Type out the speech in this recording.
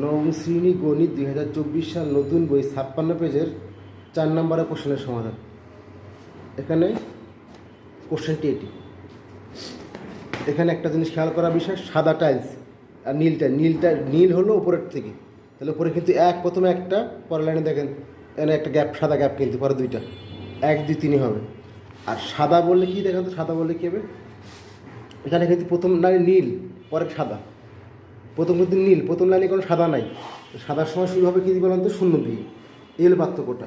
নবম শ্রেণি গণিত দুই হাজার চব্বিশ সাল নতুন বই ছাপ্পান্ন পেজের চার নম্বরের কোশ্চেনের সমাধান। এখানে কোশ্চেনটি এটি। এখানে একটা জিনিস খেয়াল করার বিষয়, সাদা টাইলস আর নীলটা নীলটা নীল হলো উপরের থেকে। তাহলে উপরে কিন্তু এক, প্রথমে একটা, পরের লাইনে দেখেন, এখানে একটা গ্যাপ সাদা গ্যাপ কিন্তু, পরে দুইটা। এক, দুই, তিনই হবে। আর সাদা বললে কি দেখেন তো, সাদা বললে কী হবে? এখানে কিন্তু প্রথম লাইনে নীল, পরে সাদা। প্রথম কিন্তু নীল, প্রথম লাইনে কোনো সাদা নাই। সাদার সময় শুরু হবে কী বলেন তো? শূন্য দিয়ে এল পার্থক্যটা।